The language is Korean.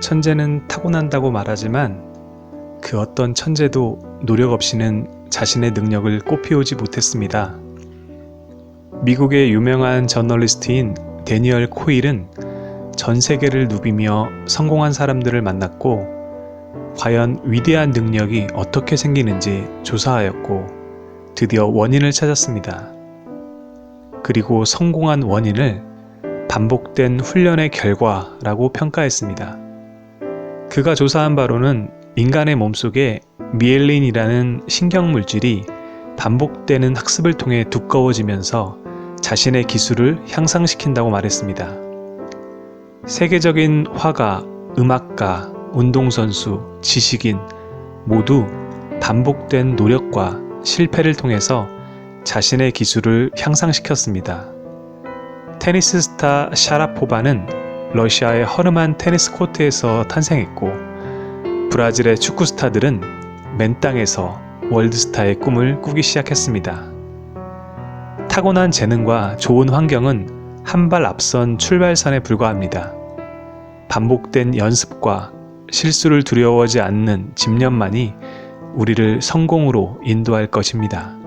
천재는 타고난다고 말하지만 그 어떤 천재도 노력 없이는 자신의 능력을 꽃피우지 못했습니다. 미국의 유명한 저널리스트인 데니얼 코일은 전 세계를 누비며 성공한 사람들을 만났고 과연 위대한 능력이 어떻게 생기는지 조사하였고 드디어 원인을 찾았습니다. 그리고 성공한 원인을 반복된 훈련의 결과라고 평가했습니다. 그가 조사한 바로는 인간의 몸속에 미엘린이라는 신경 물질이 반복되는 학습을 통해 두꺼워지면서 자신의 기술을 향상시킨다고 말했습니다. 세계적인 화가, 음악가, 운동선수, 지식인 모두 반복된 노력과 실패를 통해서 자신의 기술을 향상시켰습니다. 테니스 스타 샤라포바는 러시아의 허름한 테니스 코트에서 탄생했고 브라질의 축구 스타들은 맨 땅에서 월드스타의 꿈을 꾸기 시작했습니다. 타고난 재능과 좋은 환경은 한 발 앞선 출발선에 불과합니다. 반복된 연습과 실수를 두려워하지 않는 집념만이 우리를 성공으로 인도할 것입니다.